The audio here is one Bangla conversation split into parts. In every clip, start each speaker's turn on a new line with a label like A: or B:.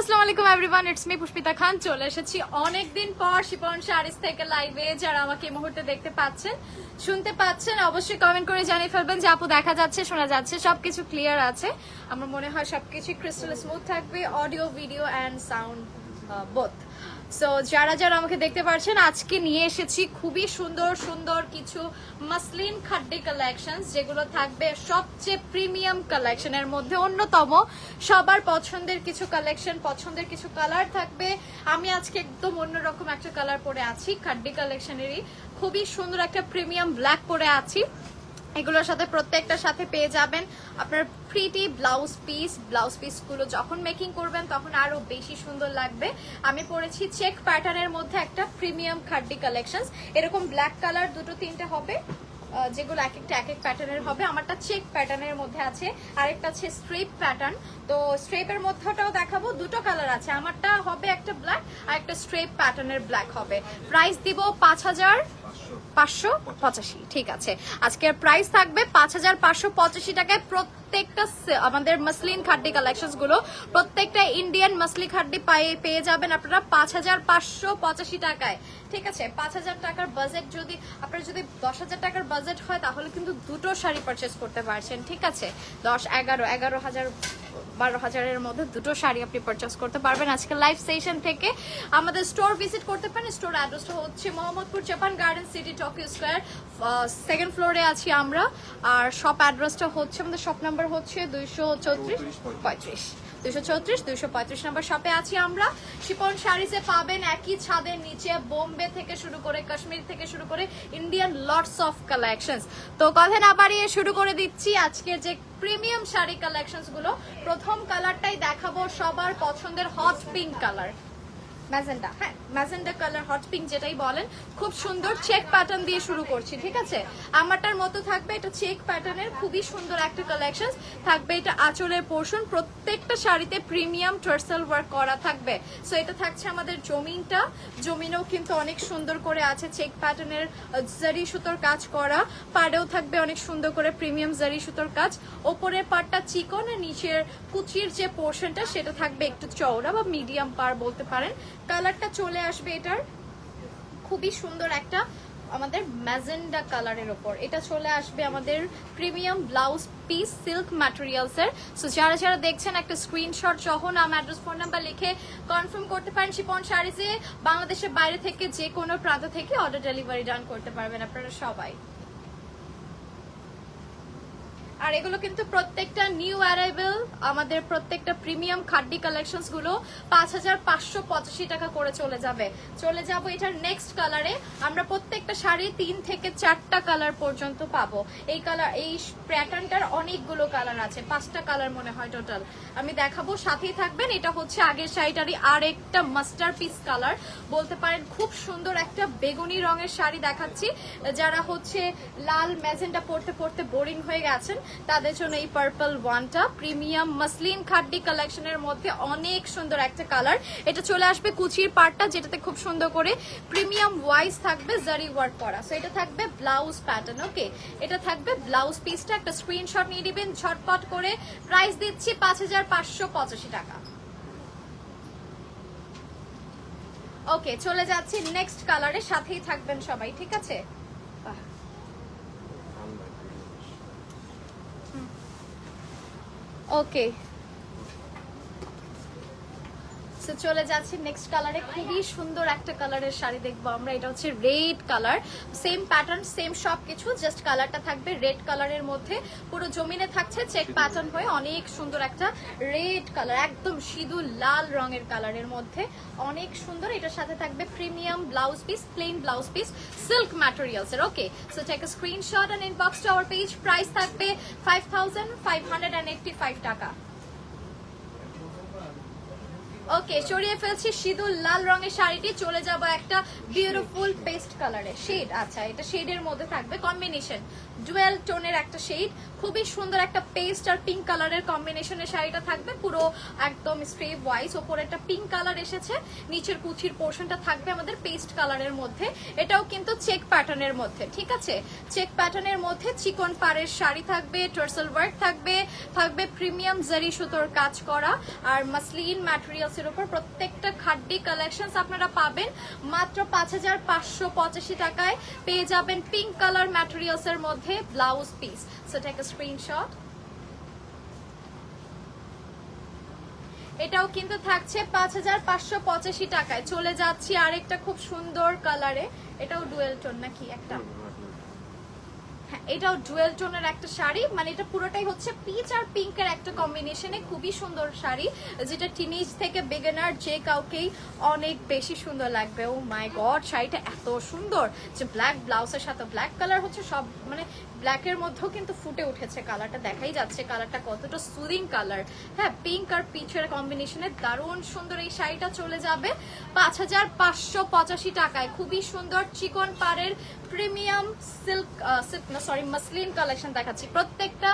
A: আসসালামু আলাইকুম everyone it's me Pushpita Khan চলে এসেছি অনেকদিন পর শিপন শাড়িস থেকে লাইভে যারা আমাকে এই মুহূর্তে দেখতে পাচ্ছেন, শুনতে পাচ্ছেন, অবশ্যই কমেন্ট করে জানিয়ে ফেলবেন যে আপু দেখা যাচ্ছে, শোনা যাচ্ছে, সবকিছু ক্লিয়ার আছে। আমার মনে হয় সবকিছু ক্রিস্টাল স্মুথ থাকবে audio video and sound both so যারা যারা আমাকে দেখতে পাচ্ছেন আজকে নিয়ে এসেছি খুবই সুন্দর সুন্দর কিছু মাসলিন খাড্ডি কালেকশন যেগুলো থাকবে সবচেয়ে প্রিমিয়াম কালেকশনের মধ্যে অন্যতম। সবার পছন্দের কিছু কালেকশন পছন্দের কিছু কালার থাকবে। আমি আজকে একদম অন্যরকম একটা কালার পরে আছি, খাড্ডি কালেকশনেরই খুবই সুন্দর একটা প্রিমিয়াম ব্ল্যাক পরে আছি। এগুলোর সাথে প্রত্যেকটার সাথে পেয়ে যাবেন। আপনার প্রিটি ব্লাউজ পিস ব্লাউজ পিসগুলো যখন মেকিং করবেন তখন আরও বেশি সুন্দর লাগবে। আমি পরেছি চেক প্যাটার্নের মধ্যে একটা প্রিমিয়াম খাড্ডি কালেকশন এরকম ব্ল্যাক কালার দুটো তিনটে হবে যেগুলো এক একটা এক এক প্যাটার্নের হবে। আমারটা চেক প্যাটার্নের মধ্যে আছে, আরেকটা আছে স্ট্রেপ প্যাটার্ন তো স্ট্রেপের মধ্যেটাও দেখাবো, দুটো কালার আছে। আমারটা হবে একটা ব্ল্যাক আর একটা স্ট্রেপ প্যাটার্নের ব্ল্যাক হবে। প্রাইস দিব পাঁচ হাজার। পাঁচশো পঁচাশি ঠিক আছে। আজকের প্রাইস থাকবে পাঁচ হাজার পাঁচশো পঁচাশি টাকায় প্রত্যেকটা আমাদের মাসলিন খাড্ডি কালেকশনগুলো প্রত্যেকটা ইন্ডিয়ান মাসলি খাড্ডি পায়ে যাবেন আপনারা পাঁচ হাজার পাঁচশো পঁচাশি টাকায়। ঠিক আছে? পাঁচ হাজার টাকার বাজেট যদি আপনার যদি দশ হাজার টাকার বাজেট হয়, তাহলে কিন্তু দুটো শাড়ি পারচেস করতে পারছেন। ঠিক আছে? দশ, এগারো এগারো হাজার, বারো হাজারের মধ্যে দুটো শাড়ি আপনি পারচেস করতে পারবেন আজকে লাইভ সেশন থেকে। আমাদের স্টোর ভিজিট করতে পারেন। স্টোর অ্যাড্রেসটা হচ্ছে Mohammadpur Japan Garden City Tokyo Square second ফ্লোরে আছি আমরা। আর শপ অ্যাড্রেসটা হচ্ছে আমাদের শপ নাম্বার হচ্ছে দুইশো চৌত্রিশ পঁয়ত্রিশ। দুইশো চৌত্রিশ দুইশো পঁয়ত্রিশ নাম্বার শপে আছি আমরা। শিপন শাড়িতে পাবেন একই ছাদের নিচে বোম্বে থেকে শুরু করে কাশ্মীর থেকে শুরু করে ইন্ডিয়ান লটস অফ কালেকশনস তো কথা না বাড়িয়ে শুরু করে দিচ্ছি আজকে যে প্রিমিয়াম শাড়ি কালেকশনসগুলো, প্রথম কালারটাই দেখাবো সবার পছন্দের হট পিঙ্ক কালার ম্যাজেন্ডা হ্যাঁ ম্যাজেন্ডা কালার হট পিঙ্ক যেটাই বলেন, খুব সুন্দর চেক প্যাটার্ন দিয়ে শুরু করছি, ঠিক আছে? আমারটার মতো থাকবে, এটা চেক প্যাটার্নের খুবই সুন্দর একটা কালেকশন থাকবে এটা আঁচলের পোর্শন প্রত্যেকটা শাড়িতে প্রিমিয়াম টার্সেল ওয়ার্ক করা থাকবে। সো এটা থাকছে আমাদের জমিনটা। জমিনেও কিন্তু অনেক সুন্দর করে আছে চেক প্যাটার্নের জারি সুতোর কাজ করা। পাড়েও থাকবে অনেক সুন্দর করে প্রিমিয়াম জারি সুতোর কাজ। ওপরের পাটটা চিকন আর নিচের কুচির যে পোর্শনটা সেটা থাকবে একটু চওড়া বা মিডিয়াম পার বলতে পারেন। কালারটা চলে আসবে এটার। খুবই সুন্দর একটা আমাদের ম্যাজেন্ডা কালারের ওপর। এটা চলে আসবে আমাদের premium blouse piece silk materials এর। সো যারা যারা দেখছেন, একটা স্ক্রিনশট সহ নাম অ্যাড্রেস ফোন নাম্বার লিখে কনফার্ম করতে পারেন শিপন শাড়িজে বাংলাদেশের বাইরে থেকে যে কোনো প্রান্ত থেকে অর্ডার ডেলিভারি ডান করতে পারবেন আপনারা সবাই। আর এগুলো কিন্তু প্রত্যেকটা নিউ অ্যারাইভেল আমাদের প্রত্যেকটা প্রিমিয়াম খাড্ডি কালেকশনসগুলো পাঁচ হাজার পাঁচশো পঁচাশি টাকা করে চলে যাবে। চলে যাব এটার নেক্সট কালারে আমরা প্রত্যেকটা শাড়ি তিন থেকে চারটা কালার পর্যন্ত পাবো। এই কালার এই প্যাটার্নটার অনেকগুলো কালার আছে। পাঁচটা কালার মনে হয় টোটাল আমি দেখাবো, সাথেই থাকবেন। এটা হচ্ছে আগের শাড়িটারই আর একটা মাস্টার পিস কালার বলতে পারেন খুব সুন্দর একটা বেগুনি রঙের শাড়ি দেখাচ্ছি। যারা হচ্ছে লাল ম্যাজেন্টা পরতে পরতে বোরিং হয়ে গেছেন তাদের জন্য এই পার্পল ওয়ানটা প্রিমিয়াম মাসলিন খাড্ডি কালেকশনের মধ্যে অনেক সুন্দর একটা কালার এটা চলে আসবে কুচির পার্টটা যেটাতে খুব সুন্দর করে প্রিমিয়াম ওয়াইজ থাকবে জারি ওয়ার্ক করা। সো এটা থাকবে ব্লাউজ প্যাটার্ন ওকে এটা থাকবে ব্লাউজ পিসটা একটা স্ক্রিনশট নিয়ে দিবেন ঝটপট করে। প্রাইস দিচ্ছি পাঁচ হাজার পাঁচশো পঁচাশি টাকা। ওকে চলে যাচ্ছি নেক্সট কালারের সাথেই থাকবেন সবাই, ঠিক আছে? ওকে So, চলে যাচ্ছি নেক্সট কালারে খুবই সুন্দর একটা কালারের শাড়ি দেখব আমরা। এটা হচ্ছে red colour same pattern same সব কিছু জাস্ট কালারটা থাকবে রেড কালারের মধ্যে। পুরো জমিনে থাকছে চেক প্যাটার্ন হয়ে অনেক সুন্দর একটা রেড কালার একদম সিঁদুর লাল রঙের কালারের মধ্যে। অনেক সুন্দর। এটার সাথে থাকবে premium blouse piece plain blouse piece silk materials এর। Okay so take screenshot and inbox to our page price থাকবে five thousand five hundred and eighty five টাকা। ওকে সরিয়ে ফেলছি সিঁদুর, লাল রঙের শাড়িটি, চলে যাব একটা বিউটিফুল পেস্ট কালারের শেড আচ্ছা এটা শেডের মধ্যে থাকবে কম্বিনেশন ডুয়েল টোনের একটা শেড খুবই সুন্দর একটা পেস্ট আর পিঙ্ক কালারের কম্বিনেশনের শাড়িটা থাকবে, পুরো একদম স্ট্রেপ ওয়াইজ ওপরে একটা পিঙ্ক কালার এসেছে, নিচের কুচির পোর্শনটা থাকবে আমাদের পেস্ট কালারের মধ্যে, এটাও কিন্তু চেক প্যাটার্নের মধ্যে, ঠিক আছে? চেক প্যাটার্নের মধ্যে চিকন পাড়ের শাড়ি থাকবে টার্সেল ওয়ার্ক থাকবে থাকবে প্রিমিয়াম জারি সুতোর কাজ করা, আর মাসলিন ম্যাটেরিয়ালস ম্যাটেরিয়ালসের উপর প্রত্যেকটা খাড্ডি কালেকশনস আপনারা পাবেন, মাত্র পাঁচ হাজার পাঁচশো পঁচাশি টাকায় পেয়ে যাবেন পিঙ্ক কালার ম্যাটেরিয়ালসের মধ্যে। Blouse piece so take a screenshot এটাও কিন্তু থাকছে পাঁচ হাজার পাঁচশো পঁচাশি টাকায়। চলে যাচ্ছি আরেকটা খুব সুন্দর কালারে এটাও ডুয়েল টোন নাকি একটা? হ্যাঁ এটাও ডুয়েল টোনের একটা শাড়ি। মানে এটা পুরোটাই হচ্ছে পিচ আর পিঙ্কের একটা কম্বিনেশনে খুবই সুন্দর শাড়ি, যেটা টিনেজ থেকে বেগেনার যে কাউকেই অনেক বেশি সুন্দর লাগবে। ও মাই গড শাড়িটা এত সুন্দর যে ব্ল্যাক ব্লাউজের সাথে ব্ল্যাক কালার হচ্ছে সব মানে ব্ল্যাকের মধ্যেও কিন্তু ফুটে উঠেছে কালারটা দেখাই যাচ্ছে কালারটা কতটা সুদিং কালার হ্যাঁ পিঙ্ক আর পিচের কম্বিনেশনে দারুণ সুন্দর এই শাড়িটা চলে যাবে। পাঁচ হাজার পাঁচশো পঁচাশি টাকায়, খুবই সুন্দর চিকন পাড়ের premium silk sorry muslin collection দেখাচ্ছি। প্রত্যেকটা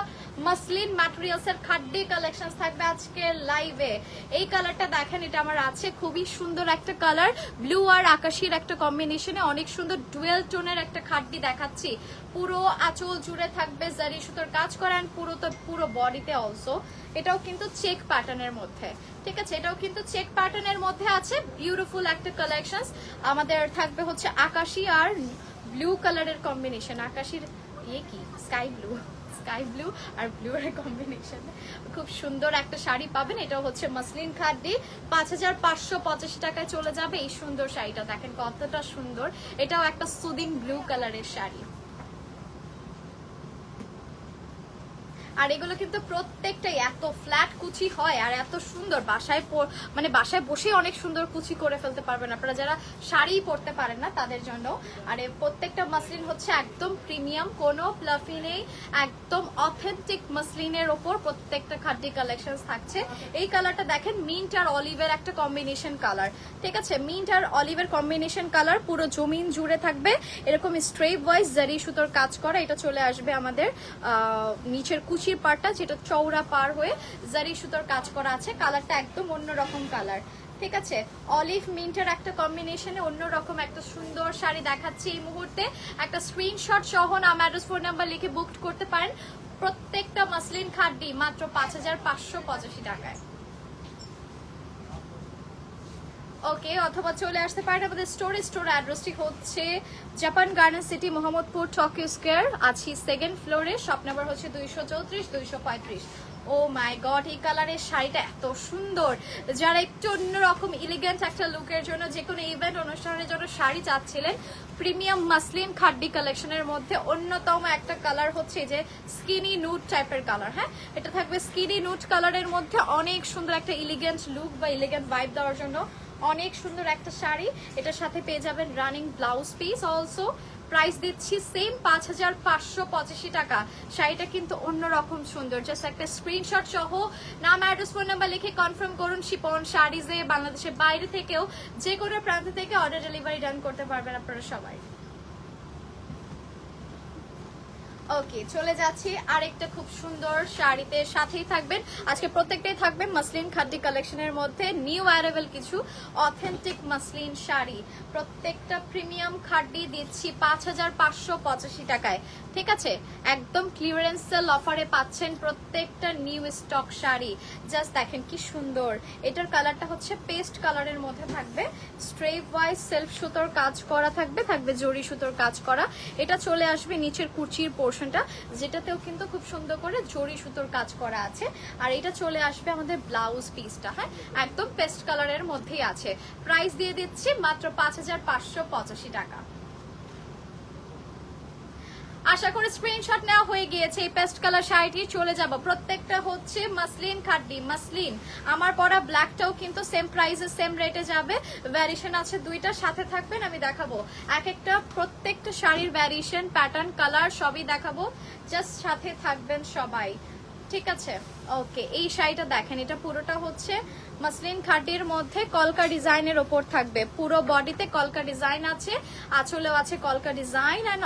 A: মাসলিন ম্যাটেরিয়ালস এর খাড্ডি কালেকশন থাকবে আজকে লাইভে এই কালারটা দেখেন, এটা আমার আছে, খুবই সুন্দর একটা কালার ব্লু আর আকাশির একটা কম্বিনেশনে অনেক সুন্দর ডুয়েল টোনের একটা খাড্ডি দেখাচ্ছি। পুরো আঁচল জুড়ে থাকবে, জারি সুতোর কাজ করেন পুরো তো পুরো বডিতে অলসো এটাও কিন্তু চেক প্যাটার্নের মধ্যে। ঠিক আছে, এটাও কিন্তু চেক প্যাটার্নের মধ্যে আছে। বিউটিফুল একটা কালেকশন আমাদের থাকবে হচ্ছে আকাশি আর ব্লু কালারের কম্বিনেশন আকাশির ইয়ে কি? স্কাই ব্লু স্কাই ব্লু আর ব্লু এর কম্বিনেশন খুব সুন্দর একটা শাড়ি পাবেন। এটাও হচ্ছে মসলিন খাদ্যি। পাঁচ হাজার পাঁচশো পঁচাশি টাকায় চলে যাবে। এই সুন্দর শাড়িটা দেখেন কতটা সুন্দর। এটাও একটা সুদিং ব্লু কালারের শাড়ি। আর এগুলো কিন্তু প্রত্যেকটাই এত ফ্ল্যাট কুচি হয় আর এত সুন্দর। বাসায় মানে বাসায় বসে অনেক সুন্দর কুচি করে ফেলতে পারবেন আপনারা। যারা শাড়ি পরতে পারেন না, তাদের জন্য। আর প্রত্যেকটা মাসলিন হচ্ছে একদম প্রিমিয়াম কোনো প্লাফি নেই, একদম অথেন্টিক মাসলিনের ওপর প্রত্যেকটা খাদ্য কালেকশন থাকছে। এই কালারটা দেখেন মিন্ট আর অলিভের একটা কম্বিনেশন কালার ঠিক আছে? মিন্ট আর অলিভের কম্বিনেশন কালার পুরো জমিন জুড়ে থাকবে। এরকম স্ট্রেপ ওয়াইজ জারি সুতোর কাজ করা, এটা চলে আসবে আমাদের নিচের কুচির পাড়টা, যেটা চৌড়া পার হয়ে জারি সুতোর কাজ করা আছে, কালারটা একদম অন্যরকম কালার। ঠিক আছে? অলিভ মিন্টের একটা কম্বিনেশনে অন্যরকম একটা সুন্দর শাড়ি দেখাচ্ছি এই মুহূর্তে। একটা স্ক্রিনশট সহ নাম অ্যাড্রেস ফোন নাম্বার লিখে বুক করতে পারেন। প্রত্যেকটা মাসলিন খাড্ডি মাত্র পাঁচ হাজার পাঁচশো পঁচাশি টাকায়। ওকে, অথবা চলে আসতে পারেন আমাদের স্টোরে। স্টোর অ্যাড্রেসটি হচ্ছে Japan Garden City, Mohammadpur, Tokyo Square. আছি সেকেন্ড ফ্লোরে। শপ নাম্বার হচ্ছে দুইশো চৌত্রিশ, দুইশো পঁয়ত্রিশ। ও মাই গড, এই কালারের শাড়িটা এত সুন্দর। যারা একটু অন্যরকম ইলিগেন্ট একটা লুকের জন্য যে কোনো ইভেন্ট অনুষ্ঠানের জন্য শাড়ি চাচ্ছিলেন প্রিমিয়াম মাসলিন খাড্ডি কালেকশনের মধ্যে অন্যতম একটা কালার হচ্ছে যে স্কিনি নুট টাইপের কালার হ্যাঁ? এটা থাকবে স্কিনি নুট কালারের মধ্যে অনেক সুন্দর একটা ইলিগেন্ট লুক বা ইলিগেন্ট ভাইব দেওয়ার জন্য অনেক সুন্দর একটা শাড়ি। এটার সাথে পেয়ে যাবেন running blouse piece also price দিচ্ছি সেম পাঁচ হাজার পাঁচশো পঁচাশি টাকা। শাড়িটা কিন্তু অন্যরকম সুন্দর। জাস্ট একটা স্ক্রিনশট সহ নাম অ্যাড্রেস ফোন নাম্বার লিখে কনফার্ম করুন শিপন শাড়িজে বাংলাদেশের বাইরে থেকেও যে কোনো প্রান্ত থেকে অর্ডার ডেলিভারি ডান করতে পারবেন আপনারা সবাই। ওকে চলে যাচ্ছি আরেকটা খুব সুন্দর শাড়িতে। সাথেই থাকবেন। আজকে প্রত্যেকটাই থাকবে মাসলিন খাদ্দি কালেকশনের মধ্যে। নিউ অ্যারাইভেল কিছু অথেন্টিক মাসলিন শাড়ি। প্রত্যেকটা প্রিমিয়াম খাড্ডি দিচ্ছি পাঁচ হাজার পাঁচশো পঁচাশি টাকায়। ঠিক আছে? একদম ক্লিয়ারেন্স সেল অফারে পাচ্ছেন প্রত্যেকটা নিউ স্টক শাড়ি। জাস্ট দেখেন কি সুন্দর। এটার কালারটা হচ্ছে পেস্ট কালারের মধ্যে থাকবে। স্ট্রেপ ওয়াইজ সেলফ সুতোর কাজ করা থাকবে। থাকবে জরি সুতোর কাজ করা। এটা চলে আসবে নিচের কুচির পোর্শনটা যেটাতেও কিন্তু খুব সুন্দর করে জরি সুতোর কাজ করা আছে। আর এটা চলে আসবে আমাদের ব্লাউজ পিসটা হ্যাঁ? একদম পেস্ট কালারের মধ্যেই আছে। প্রাইস দিয়ে দিচ্ছি মাত্র পাঁচ হাজার পাঁচশো পঁচাশি টাকা। আশা করি স্ক্রিনশট নেওয়া হয়ে গিয়েছে এই পেস্ট কালার শাড়িটি। চলে যাব। প্রত্যেকটা হচ্ছে মাসলিন খাড্ডি, মাসলিন। আমার পরা ব্ল্যাকটাও কিন্তু সেম প্রাইসে সেম রেটে যাবে। ভ্যারিয়েশন আছে দুইটা, সাথে থাকবেন, আমি দেখাবো। এক একটা প্রত্যেকটা শাড়ির ভ্যারিয়েশন প্যাটার্ন কালার সবই দেখাবো। জাস্ট সাথে থাকবেন সবাই। ঠিক আছে? ওকে এই শাড়িটা দেখেন এটা পুরোটা হচ্ছে মাসলিন খাটির মধ্যে কলকা ডিজাইনের ওপর থাকবে। পুরো বডিতে কলকা ডিজাইন আছে আঁচলেও আছে কলকা ডিজাইন অ্যান্ড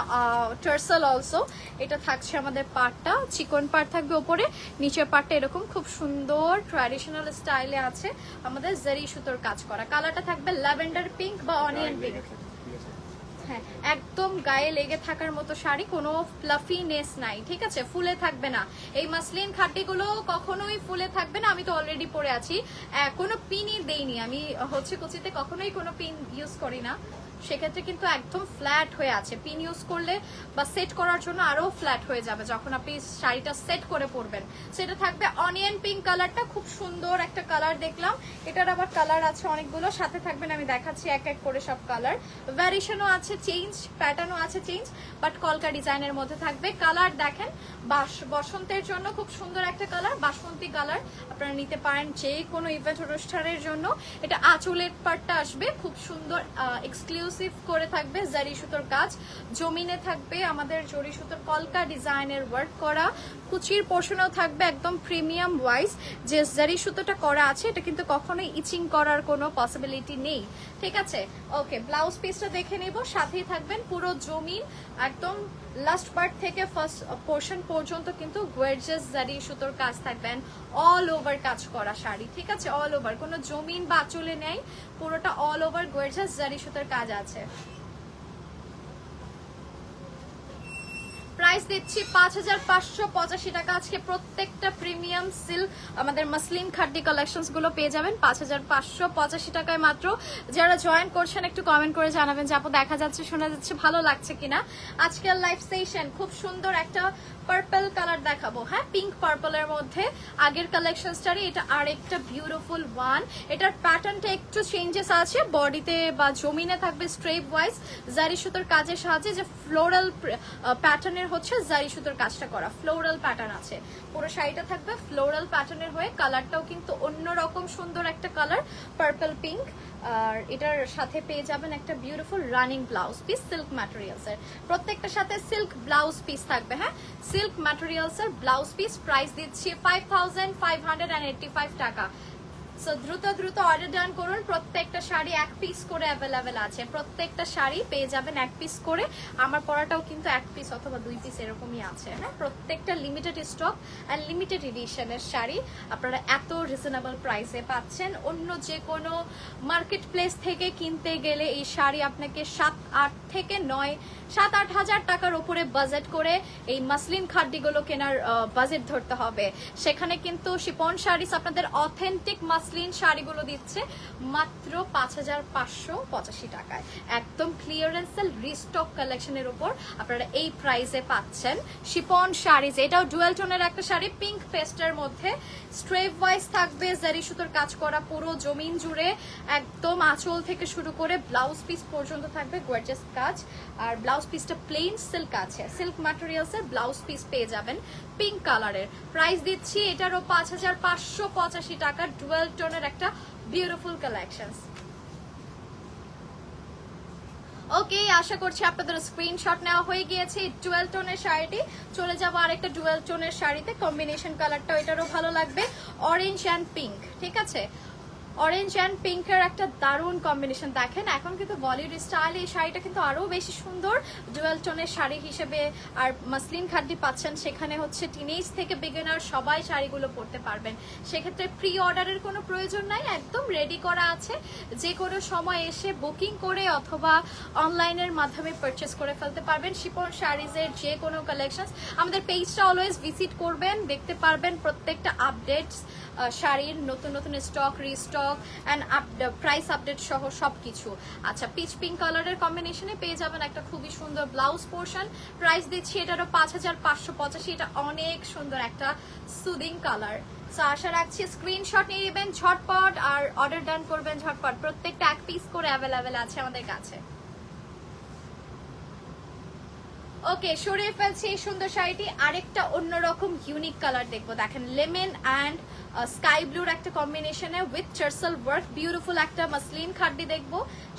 A: টার্সেল অলসো এটা থাকছে আমাদের পাটটা চিকন পাট থাকবে ওপরে। নিচের পাটটা এরকম খুব সুন্দর ট্র্যাডিশনাল স্টাইলে আছে। আমাদের জারি সুতোর কাজ করা। কালারটা থাকবে ল্যাভেন্ডার পিঙ্ক বা অনিয়ন পিঙ্ক হ্যাঁ একদম গায়ে লেগে থাকার মতো শাড়ি, কোনো ফ্লাফিনেস নাই, ঠিক আছে? ফুলে থাকবে না। এই মাসলিন খাটিগুলো কখনোই ফুলে থাকবে না, আমি তো অলরেডি পরে আছি। কোনো পিনই দেইনি। আমি হচ্ছে কুচিতে কখনোই কোনো পিন ইউজ করি না। সেক্ষেত্রে কিন্তু একদম ফ্ল্যাট হয়ে আছে। পিন ইউজ করলে বা সেট করার জন্য আরও ফ্ল্যাট হয়ে যাবে যখন আপনি শাড়িটা সেট করে পরবেন। সেটা থাকবে অনিয়ন পিঙ্ক কালারটা খুব সুন্দর একটা কালার দেখলাম। এটার আবার কালার আছে অনেকগুলো। সাথে থাকবেন আমি দেখাচ্ছি এক এক করে সব কালার ভ্যারিয়েশনও আছে চেঞ্জ প্যাটার্নও আছে চেঞ্জ বাট কলকা ডিজাইনের মধ্যে থাকবে। কালার দেখেন, বাস, বসন্তের জন্য খুব সুন্দর একটা কালার বাসন্তী কালার আপনারা নিতে পারেন যে কোনো ইভেন্ট অনুষ্ঠানের জন্য। এটা আঁচলের পার্টটা আসবে। খুব সুন্দর এক্সক্লুসিভ করে থাকবে জারি সুতোর কাজ। জমিনে থাকবে আমাদের জরি সুতোর কলকা ডিজাইনের ওয়ার্ক করা। কুচির পোর্শনেও থাকবে একদম প্রিমিয়াম ওয়াইজ যে জারি সুতোটা করা আছে, এটা কিন্তু কখনোই ইচিং করার কোনো পসিবিলিটি নেই। ঠিক আছে? ওকে ব্লাউজ পিসটা দেখে নেব। সাথেই থাকবেন পুরো জমিন, একদম লাস্ট পার্ট থেকে ফার্স্ট পোর্শন পর্যন্ত কিন্তু গোয়েজাস জারি সুতোর কাজ থাকবেন। অল ওভার কাজ করা শাড়ি, ঠিক আছে? অল ওভার কোনো জমিন বা চলে নেই, পুরোটা অল ওভার গোয়েজাস জারি সুতোর কাজ আছে। প্রাইস দিচ্ছি পাঁচ হাজার পাঁচশো পঁচাশি টাকা। আজকে প্রত্যেকটা প্রিমিয়াম সিল্ক আমাদের মাসলিন খাড্ডি কালেকশনসগুলো পেয়ে যাবেন পাঁচ হাজার পাঁচশো পঁচাশি টাকায় মাত্র। যারা জয়েন করছেন, একটু কমেন্ট করে জানাবেন যে আপু দেখা যাচ্ছে, শোনা যাচ্ছে, ভালো লাগছে কিনা। আজকের লাইফ সেশন খুব সুন্দর একটা পার্পল কালার দেখাবো। হ্যাঁ পিঙ্ক পার্পলের মধ্যে। আগের কালেকশনসটারই এটা আরেকটা বিউটিফুল ওয়ান এটার প্যাটার্নটা একটু চেঞ্জেস আছে। বডিতে বা জমিনে থাকবে স্ট্রেপ ওয়াইজ জারি সুতোর কাজের সাহায্যে যে ফ্লোরাল প্যাটার্নের হচ্ছে জারি সুতোর কাজটা করা। ফ্লোরাল প্যাটার্ন আছে। পুরো শাড়িটা থাকবে ফ্লোরাল প্যাটার্নের হয়ে কালারটাও কিন্তু অন্যরকম সুন্দর একটা কালার পার্পল পিঙ্ক আর এটার সাথে পেয়ে যাবেন একটা beautiful running blouse piece silk materials এর। প্রত্যেকটার সাথে সিল্ক ব্লাউজ পিস থাকবে হ্যাঁ? সিল্ক ম্যাটেরিয়ালস এর ব্লাউজ পিস প্রাইস দিচ্ছি ফাইভ টাকা। সো দ্রুত দ্রুত অর্ডার ডান করুন। প্রত্যেকটা শাড়ি এক পিস করে অ্যাভেলেবেল আছে। প্রত্যেকটা শাড়ি পেয়ে যাবেন এক পিস করে। আমার পরাটাও কিন্তু এক পিস অথবা দুই পিস এরকমই আছে হ্যাঁ? প্রত্যেকটা লিমিটেড স্টক অ্যান্ড লিমিটেড এডিশনের শাড়ি আপনারা এত রিজনেবল প্রাইসে পাচ্ছেন। অন্য যে কোনো মার্কেট প্লেস থেকে কিনতে গেলে এই শাড়ি আপনাকে সাত, আট থেকে নয়, সাত, আট হাজার টাকার উপরে বাজেট করে এই মাসলিন খাড্ডিগুলো কেনার বাজেট ধরতে হবে। সেখানে কিন্তু শিপন শাড়িস আপনাদের অথেন্টিক মাসলিন শাড়িগুলো দিচ্ছে মাত্র পাঁচ হাজার পাঁচশো পঁচাশি টাকায়। একদম ক্লিয়ারেন্সেল রিস্টক কালেকশনের উপর আপনারা এই প্রাইসে পাচ্ছেন শিপন শাড়িজ এটাও ডুয়েল টোনের একটা শাড়ি পিঙ্ক পেস্টের মধ্যে। স্ট্রেপ ওয়াইজ থাকবে জারি সুতোর কাজ করা, পুরো জমিন জুড়ে একদম আঁচল থেকে শুরু করে ব্লাউজ পিস পর্যন্ত থাকবে গোয়ার্জাস কাজ। আর ব্লাউজ পিসটা প্লেন সিল্ক আছে। সিল্ক ম্যাটেরিয়ালস এর ব্লাউজ পিস পেয়ে যাবেন পিঙ্ক কালারের প্রাইস দিচ্ছি এটারও পাঁচ হাজার পাঁচশো পঁচাশি টাকা ডুয়েল টোনের একটা বিউটিফুল কালেকশন ওকে আশা করছি আপনাদের স্ক্রিনশট নেওয়া হয়ে গিয়েছে। টুয়েলভ টোনের শাড়িটি। চলে যাব আরেকটা ডুয়েল টোনের শাড়িতে। কম্বিনেশন কালারটা ওইটারও ভালো লাগবে। অরেঞ্জ অ্যান্ড পিঙ্ক ঠিক আছে? অরেঞ্জ অ্যান্ড পিঙ্কের একটা দারুণ কম্বিনেশন দেখেন। এখন কিন্তু বলিউড স্টাইল এই শাড়িটা কিন্তু আরও বেশি সুন্দর। ডুয়েল টোনের শাড়ি হিসেবে আর মাসলিন খাদ্যি পাচ্ছেন সেখানে হচ্ছে টিনেজ থেকে বিগিনার সবাই শাড়িগুলো পরতে পারবেন। সেক্ষেত্রে প্রি অর্ডারের কোনো প্রয়োজন নাই, একদম রেডি করা আছে। যে কোনো সময় এসে বুকিং করে অথবা অনলাইনের মাধ্যমে পারচেস করে ফেলতে পারবেন। শিপন শাড়িজের যে কোনো কালেকশন আমাদের পেজটা অলওয়েজ ভিজিট করবেন, দেখতে পারবেন প্রত্যেকটা আপডেটস শাড়ির নতুন নতুন stock restock and price update সহ সব কিছু আচ্ছা পিচ পিঙ্ক কালারের কম্বিনেশনে পেয়ে যাবেন একটা খুবই সুন্দর ব্লাউজ পোর্শন প্রাইস দিচ্ছি এটারও পাঁচ হাজার পাঁচশো পঁচাশি, এটা অনেক সুন্দর একটা সুদিং কালার সো আশা রাখছি স্ক্রিনশট নিয়ে নেবেন ঝটপট, আর অর্ডার ডান করবেন ঝটপট। প্রত্যেকটা এক পিস করে অ্যাভেলেবেল আছে আমাদের কাছে। ওকে সরিয়ে ফেলছি এই সুন্দর শাড়িটি। আরেকটা অন্যরকম ইউনিক কালার দেখব। দেখেন লেমন অ্যান্ড স্কাই ব্লুর একটা কম্বিনেশনে উইথ চার্সেল ওয়ার্ক বিউটিফুল একটা মাসলিন খাড্ডি দেখব।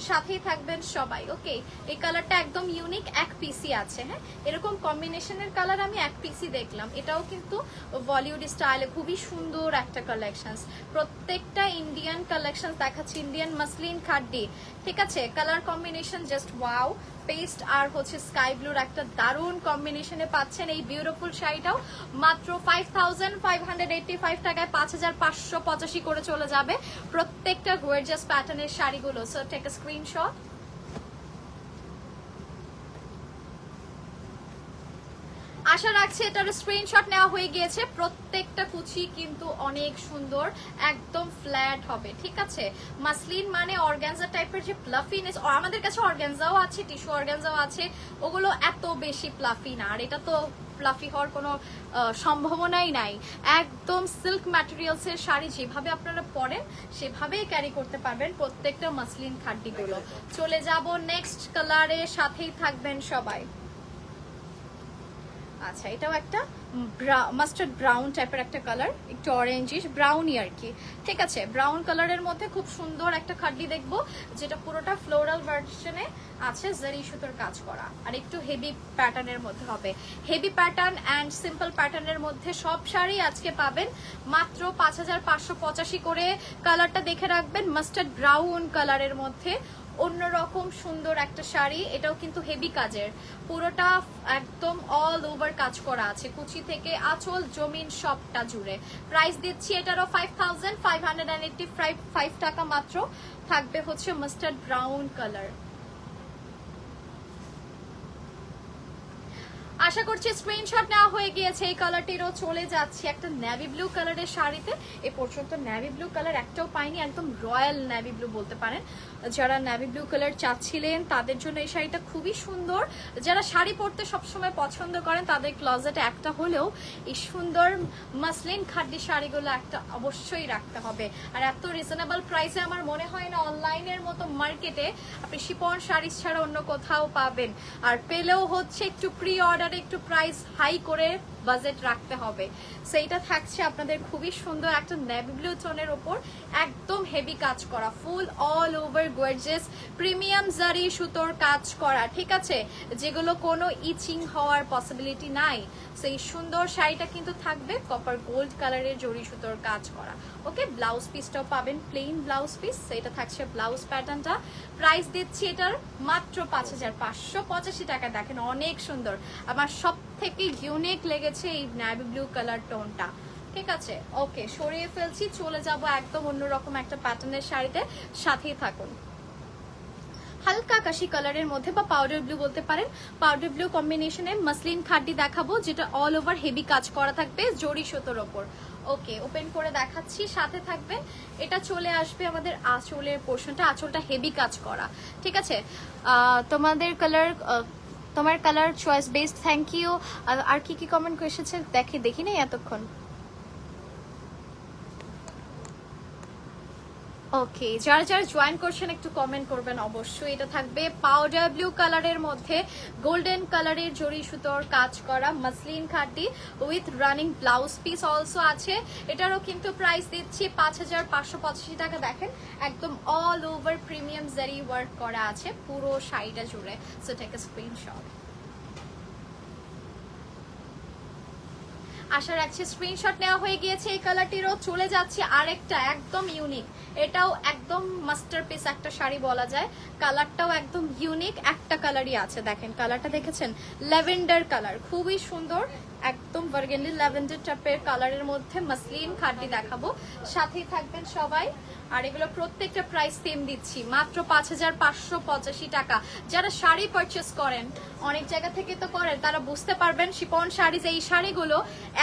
A: সাথেই থাকবেন সবাই ওকে এই কালারটা একদম ইউনিক এক পিসি আছে হ্যাঁ? এরকম কম্বিনেশনের কালার আমি এক পিসি দেখলাম। এটাও কিন্তু বলিউড স্টাইলে খুবই সুন্দর একটা কালেকশন প্রত্যেকটা ইন্ডিয়ান কালেকশন দেখাচ্ছে। ইন্ডিয়ান মাসলিন খাড্ডি ঠিক আছে? Colour combination just wow paste আর হচ্ছে স্কাই ব্লুর একটা দারুণ কম্বিনেশনে পাচ্ছেন এই বিউটিফুল শাড়িটাও। মাত্র five thousand five hundred eighty five টাকায় পাঁচ হাজার পাঁচশো পঁচাশি করে চলে যাবে প্রত্যেকটা গোয়েজাস প্যাটার্নের শাড়িগুলো। সো টেক স্ক্রিনশট আশা রাখছি এটার স্ক্রিনশট নেওয়া হয়ে গিয়েছে। প্রত্যেকটা কুচি কিন্তু অনেক সুন্দর, একদম ফ্ল্যাট হবে, ঠিক আছে? মাসলিন মানে অর্গানজা টাইপের যে প্লাফিনেস আমাদের কাছে অর্গানজাও আছে টিস্যু অর্গানজাও আছে, ওগুলো এত বেশি প্লাফি না, আর এটা তো প্লাফি হওয়ার কোনো সম্ভাবনাই নাই। একদম সিল্ক ম্যাটেরিয়ালস এর শাড়ি যেভাবে আপনারা পরেন, সেভাবেই ক্যারি করতে পারবেন প্রত্যেকটা মাসলিন খাড্ডিগুলো। চলে যাব নেক্সট কালারে সাথেই থাকবেন সবাই। আচ্ছা এটাও একটা মাস্টার্ড ব্রাউন টাইপের একটা কালার একটু অরেঞ্জিশ ব্রাউনই আর কি। ঠিক আছে ব্রাউন কালারের মধ্যে খুব সুন্দর একটা খাড্ডি দেখব, যেটা পুরোটা ফ্লোরাল ভার্সনে আছে জারি সুতোর কাজ করা। আর একটু হেভি প্যাটার্নের মধ্যে হবে। হেভি প্যাটার্ন অ্যান্ড সিম্পল প্যাটার্নের মধ্যে সব শাড়ি আজকে পাবেন। মাত্র পাঁচ হাজার পাঁচশো পঁচাশি করে কালারটা দেখে রাখবেন মাস্টার্ড ব্রাউন কালারের মধ্যে। অন্যরকম সুন্দর একটা শাড়ি, এটাও কিন্তু হেভি কাজের। পুরোটা একদম অল ওভার কাজ করা আছে, কুচি থেকে আচল, জমিন সবটা জুড়ে। প্রাইস দিচ্ছি এটারও five thousand five hundred eighty five five টাকা মাত্র। থাকবে হচ্ছে মাস্টার্ড ব্রাউন কালার আশা করছি স্ক্রিনশট নেওয়া হয়ে গিয়েছে, এই কালারটিরও চলে যাচ্ছে। একটা নেভি ব্লু কালারের শাড়িতে, এ পর্যন্ত নেভি ব্লু কালার একটাও পাইনি, একদম রয়্যাল নেভি ব্লু বলতে পারেন। যারা নেভি ব্লু কালার চাচ্ছিলেন, তাদের জন্য এই শাড়িটা খুবই সুন্দর। যারা শাড়ি পরতে সবসময় পছন্দ করেন, তাদের ক্লজেটে একটা হলেও এই সুন্দর মাসলিন খাড্ডি শাড়িগুলো একটা অবশ্যই রাখতে হবে। আর এত রিজনেবল প্রাইসে আমার মনে হয় না অনলাইনের মতো মার্কেটে আপনি শিপন শাড়ি ছাড়া অন্য কোথাও পাবেন। আর পেলেও হচ্ছে একটু প্রি অর্ডারে একটু প্রাইস হাই করে বাজেট রাখতে হবে। সেইটা থাকছে আপনাদের খুবই সুন্দর একটা নেভি ব্লু টোনের ওপর একদম হেভি কাজ করা full all over gorgeous premium zari সুতোর কাজ করা, ঠিক আছে? যেগুলো কোনো ইচিং হওয়ার পসিবিলিটি নাই। সেই সুন্দর শাড়িটা কিন্তু থাকবে কপার গোল্ড কালারের জরি সুতোর কাজ করা। ওকে ব্লাউজ পিসটাও পাবেন প্লেন ব্লাউজ পিস সেটা থাকছে ব্লাউজ প্যাটার্নটা প্রাইস দিচ্ছি এটার মাত্র পাঁচ হাজার পাঁচশো পঁচাশি টাকা। দেখেন অনেক সুন্দর। আমার সব থেকে ইউনিক লেগেছে এই নেভি ব্লু কালার টোনটা ঠিক আছে? ওকে সরিয়ে ফেলছি, চলে যাব একদম অন্যরকম একটা প্যাটার্নের শাড়িতে। সাথেই থাকুন। হালকা আকাশি কালারের মধ্যে বা পাউডার ব্লু বলতে পারেন। পাউডার ব্লু কম্বিনেশনে মাসলিন খাড্ডি দেখাবো, যেটা অল ওভার হেভি কাজ করা থাকবে জরি সুতোর ওপর। ওকে ওপেন করে দেখাচ্ছি, সাথে থাকবে। এটা চলে আসবে আমাদের আঁচলের পোর্শনটা আঁচলটা হেভি কাজ করা। ঠিক আছে? তোমাদের কালার তোমার colour choice best thank you আর কি কি কমেন্ট এসেছে দেখে, দেখি নাই এতক্ষণ? ওকে যারা যারা জয়েন করছেন, একটু কমেন্ট করবেন অবশ্যই। এটা থাকবে পাউডার ব্লু কালারের মধ্যে গোল্ডেন কালারের জরি সুতোর কাজ করা মাসলিন খাটি with running blouse piece also আছে। এটারও কিন্তু প্রাইস দিচ্ছি পাঁচ হাজার পাঁচশো পঁচাশি টাকা। দেখেন, একদম all over premium zari work করা আছে, পুরো শাড়িটা জুড়ে। সো টেক স্ক্রিনশট আশা রাখছি স্ক্রিনশট নেওয়া হয়ে গিয়েছে, এই কালারটিরও চলে যাচ্ছে আরেকটা একদম ইউনিক এটাও একদম মাস্টার পিস একটা শাড়ি বলা যায়। কালারটাও একদম ইউনিক একটা কালারই আছে। দেখেন কালারটা দেখেছেন? ল্যাভেন্ডার কালার খুবই সুন্দর, একদম বার্গেন্ডি ল্যাভেন্ডার টাইপের কালারের মধ্যে মাসলিন খাড্ডি দেখাবো সাথেই থাকবেন সবাই আর এগুলো প্রত্যেকটা প্রাইস সেম দিচ্ছি মাত্র পাঁচ হাজার পাঁচশো পঁচাশি টাকা যারা শাড়ি পারচেস করেন অনেক জায়গা থেকে তো করেন তারা বুঝতে পারবেন শিপন এই শাড়িগুলো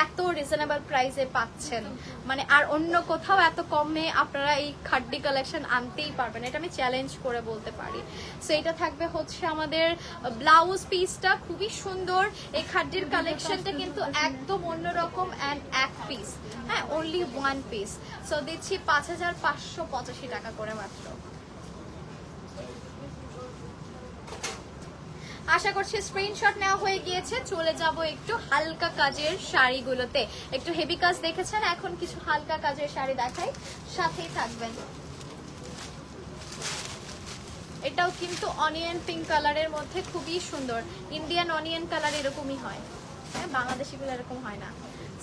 A: এত রিজনেবল প্রাইসে পাচ্ছেন মানে আর অন্য কোথাও এত কমে আপনারা এই খাড্ডি কালেকশন আনতেই পারবেন এটা আমি চ্যালেঞ্জ করে বলতে পারি সো এটা থাকবে হচ্ছে আমাদের ব্লাউজ পিসটা খুবই সুন্দর এই খাড্ডির কালেকশনটা কিন্তু একদম অন্যরকম অ্যান্ড এক পিস হ্যাঁ অনলি ওয়ান পিস সো দিচ্ছি পাঁচ হাজার পাঁচশো পঁচাশি টাকা করে মাত্র। আশা করছি স্ক্রিনশট নেওয়া হয়ে গিয়েছে। চলে যাব একটু হালকা কাজের শাড়িগুলোতে। একটু হেভি কাজ দেখেছেন? এখন কিছু হালকা কাজের শাড়ি দেখাই। সাথেই থাকবেন। এটাও কিন্তু অনিয়ন পিঙ্ক কালারের মধ্যে খুবই সুন্দর। ইন্ডিয়ান অনিয়ন কালার এরকমই হয়। হ্যাঁ বাংলাদেশিগুলো এরকম হয় না।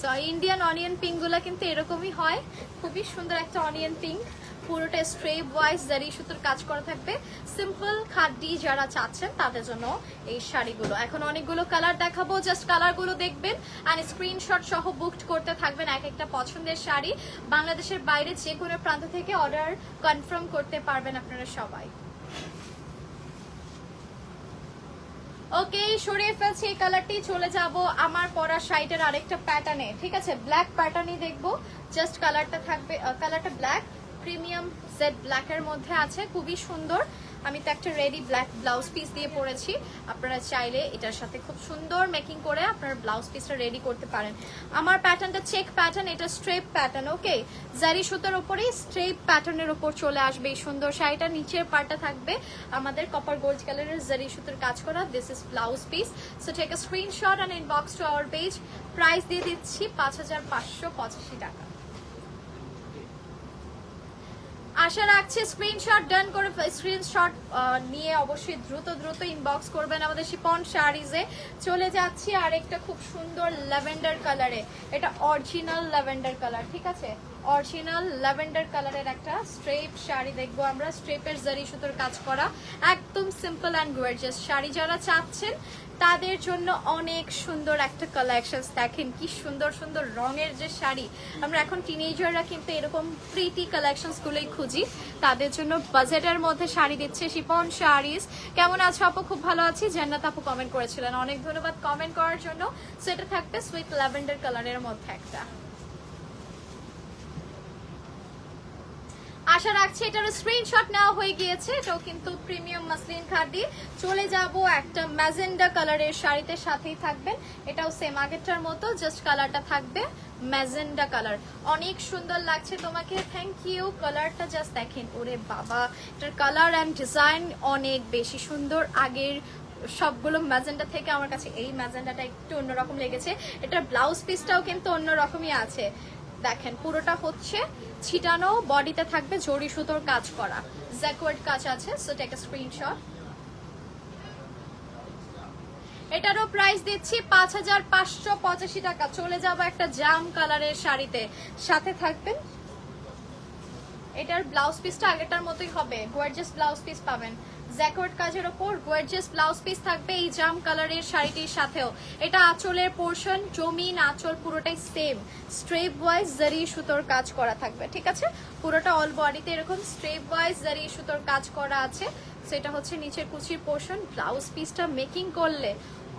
A: সো ইন্ডিয়ান অনিয়ন পিঙ্কগুলো কিন্তু এরকমই হয়। খুবই সুন্দর একটা অনিয়ন পিঙ্ক পুরোটা স্ট্রেপ ওয়াইজ জারি সুতোর কাজ করা থাকবে। সিম্পল খাড্ডি যারা চাচ্ছেন, তাদের জন্য এই শাড়িগুলো। এখন অনেকগুলো কালার দেখাবো জাস্ট কালারগুলো দেখবেন আর স্ক্রিনশট সহ বুকড করতে থাকবেন এক একটা পছন্দের শাড়ি। বাংলাদেশের বাইরে যে কোনো প্রান্ত থেকে অর্ডার কনফার্ম করতে পারবেন আপনারা সবাই। ওকে, সরিয়ে ফেলছি এই কালারটি চলে যাব আমার পরা শাইটের আরেকটা প্যাটার্নে ঠিক আছে? ব্ল্যাক প্যাটার্নই দেখব। জাস্ট কালারটা থাকবে কালারটা ব্ল্যাক প্রিমিয়াম জেড ব্ল্যাকের মধ্যে আছে, খুবই সুন্দর। আমি তো একটা রেডি ব্ল্যাক ব্লাউজ পিস দিয়ে পরেছি। আপনারা চাইলে এটার সাথে খুব সুন্দর মেকিং করে আপনারা ব্লাউজ পিসটা রেডি করতে পারেন। আমার প্যাটার্নটা চেক প্যাটার্ন এটা স্ট্রেপ প্যাটার্ন ওকে জারি সুতার উপরেই স্ট্রেপ প্যাটার্নের উপর চলে আসবে এই সুন্দর শাড়িটা। নিচের পার্টটা থাকবে আমাদের কপার গোল্ড কালারের জারি সুতার কাজ করা। This is blouse piece so take a screenshot and inbox to our page price দিয়ে দিচ্ছি পাঁচ হাজার পাঁচশো পঁচাশি টাকা। আশা রাখছি স্ক্রিনশট ডান করে স্ক্রিনশট নিয়ে অবশ্যই দ্রুত দ্রুত ইনবক্স করবেন আমাদের শিপন শাড়িজে চলে যাচ্ছি আর একটা খুব সুন্দর ল্যাভেন্ডার কালারে এটা অরিজিনাল ল্যাভেন্ডার কালার ঠিক আছে? অরিজিনাল ল্যাভেন্ডার কালারের একটা স্ট্রেপ শাড়ি দেখব আমরা। স্ট্রেপের জারি সুতোর কাজ করা। একদম সিম্পল অ্যান্ড গোয়ার্জিয়াস শাড়ি যারা চাচ্ছেন, তাদের জন্য অনেক সুন্দর একটা কালেকশনস দেখেন কি সুন্দর সুন্দর রঙের যে শাড়ি। আমরা এখন টিনেজাররা কিন্তু এরকম প্রিটি কালেকশনস গুলোই খুঁজি। তাদের জন্য বাজেটের মধ্যে শাড়ি দিচ্ছে শিপন শাড়িস। কেমন আছো আপু? খুব ভালো আছি। জান্নাত আপু কমেন্ট করেছিলেন। অনেক ধন্যবাদ কমেন্ট করার জন্য। সেটা থাকবে সুইট ল্যাভেন্ডার কালারের মধ্যে একটা। আশা রাখছি এটার স্ক্রিনশট নেওয়া হয়ে গিয়েছে। এটাও কিন্তু প্রিমিয়াম মাসলিন খাদি চলে যাব একটা ম্যাজেন্ডা কালারের শাড়িতে, সাথেই থাকবেন। এটাও সেম আগেরটার মতো জাস্ট কালারটা থাকবে ম্যাজেন্ডা কালার। অনেক সুন্দর লাগছে তোমাকে। থ্যাংক ইউ কালারটা জাস্ট দেখেন, ওরে বাবা। এটার কালার অ্যান্ড ডিজাইন অনেক বেশি সুন্দর। আগের সবগুলো ম্যাজেন্ডা থেকে আমার কাছে এই ম্যাজেন্ডাটা একটু অন্যরকম লেগেছে। এটার ব্লাউজ পিসটাও কিন্তু অন্যরকমই আছে। দেখেন, পুরোটা হচ্ছে ছিটানো, বডিতে থাকবে জড়ি সুতোর কাজ করা। জ্যাকওয়ার্ড কাজ আছে সো টেক এ স্ক্রিনশট এটারও প্রাইস দিচ্ছি পাঁচ হাজার পাঁচশো পঁচাশি টাকা। চলে যাব একটা জাম কালারের শাড়িতে। সাথে থাকবেন এটার ব্লাউজ পিসটা আগেরটার মতোই হবে। গোয়ার্জিয়াস ব্লাউজ পিস পাবেন। জ্যাকওয়ার্ড কাজের ওপর গোয়ার্জিয়াস ব্লাউজ পিস থাকবে এই জাম কালারের শাড়িটির সাথেও। এটা আঁচলের পোর্শন জমিন আঁচল পুরোটাই সেম স্ট্রেপ ওয়াইজ জারি সুতোর কাজ করা থাকবে ঠিক আছে? পুরোটা অল বডিতে এরকম স্ট্রেপ ওয়াইজ জারি সুতোর কাজ করা আছে। সেটা হচ্ছে নিচের কুচির পোর্শন ব্লাউজ পিসটা মেকিং করলে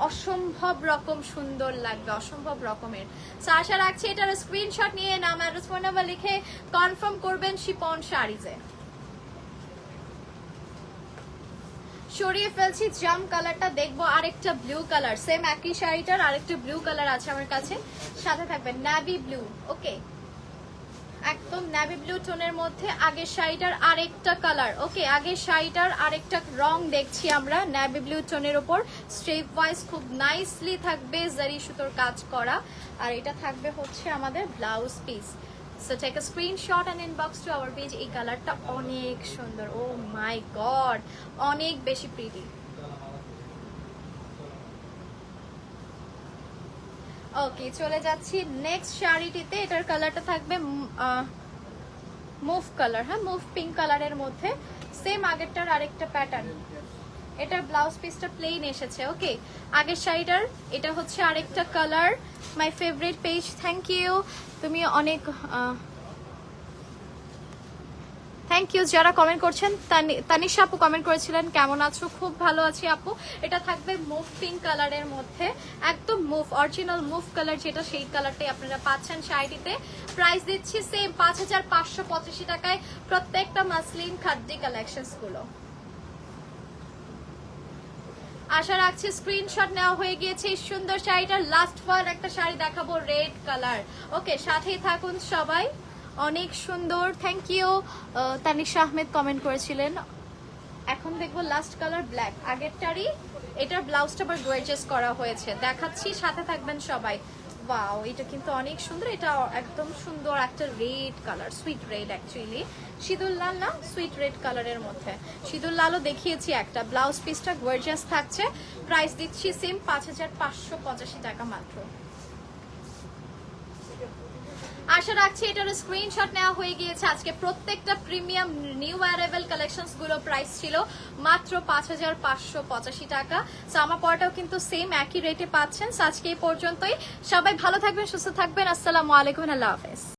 A: অসম্ভব রকম সুন্দর লাগবে অসম্ভব রকমের। So, আশা রাখছি এটার স্ক্রিনশট নিয়ে নাম অ্যাড্রেস ফোন নাম্বার লিখে কনফার্ম করবেন শিপন শাড়িজে। সরিয়ে ফেলছি, জাম কালারটা দেখব, আরেকটা ব্লু কালার সেম একই শাড়িটার আরেকটা ব্লু কালার আছে আমার কাছে। সাথে থাকবে ন্যাভি ব্লু ওকে একদম ন্যাভি ব্লু টোনের মধ্যে আগের শাড়িটার আরেকটা কালার ওকে আগের শাড়িটার আরেকটা রং দেখছি আমরা ন্যাভি ব্লু টোনের ওপর। স্ট্রেপ ওয়াইজ খুব নাইসলি থাকবে জারি সুতোর কাজ করা। আর এটা থাকবে হচ্ছে আমাদের blouse piece so take a screenshot and inbox to our page এই কালারটা অনেক সুন্দর। ও মাই গড অনেক বেশি প্রিটি ওকে চলে যাচ্ছি নেক্সট শাড়িটিতে। এটার কালারটা থাকবে মুভ কালার হ্যাঁ মুভ পিঙ্ক কালারের মধ্যে। সেম আগেরটার আরেকটা প্যাটার্ন এটার ব্লাউজ পিসটা প্লেন এসেছে ওকে আগের শাড়িটার, এটা হচ্ছে আরেকটা colour my favourite page thank you তুমি অনেক থ্যাংক ইউ যারা কমেন্ট করছেন, তানি- তানিশা আপু কমেন্ট করেছিলেন, কেমন আছো? খুব ভালো আছি আপু। এটা থাকবে মুভ পিঙ্ক কালারের মধ্যে, একদম মুভ অরিজিনাল মুভ কালার যেটা, সেই কালারটাই আপনারা পাচ্ছেন শাড়িটিতে। প্রাইস দিচ্ছি সেম পাঁচ হাজার পাঁচশো পঁচাশি টাকায় প্রত্যেকটা মাসলিন খাদ্যি কালেকশনসগুলো। আশা রাখছি স্ক্রিনশট নেওয়া হয়ে গিয়েছে সুন্দর শাড়িটার লাস্ট ফার একটা শাড়ি দেখাবো রেড কালার ওকে সাথেই থাকুন সবাই। অনেক সুন্দর thank you Tanisha Ahmed comment করেছিলেন। এখন দেখব লাস্ট কালার ব্ল্যাক আগেরটারই, এটার ব্লাউজটা আবার গোয়েজেস করা হয়েছে। দেখাচ্ছি, সাথে থাকবেন সবাই। ওয়াও এটা কিন্তু অনেক সুন্দর। এটা একদম সুন্দর একটা red colour sweet red actually সিঁদুর লাল না সুইট রেড কালারের মধ্যে। সিঁদুর লালও দেখিয়েছি একটা। ব্লাউজ পিসটা গর্জিয়াস থাকছে। প্রাইস দিচ্ছি সেম পাঁচ হাজার পাঁচশো পঁচাশি টাকা মাত্র। আশা রাখছি এটার স্ক্রিনশট নেওয়া হয়ে গিয়েছে। আজকে প্রত্যেকটা প্রিমিয়াম নিউ অ্যারাইভেল কালেকশনসগুলো প্রাইস ছিল মাত্র পাঁচ হাজার পাঁচশো পঁচাশি টাকা। সো আমার পরটাও কিন্তু সেম একই রেটে পাচ্ছেন। আজকে এই পর্যন্তই। সবাই ভালো থাকবেন, সুস্থ থাকবেন। আসসালামু আলাইকুম, আল্লাহ হাফেজ।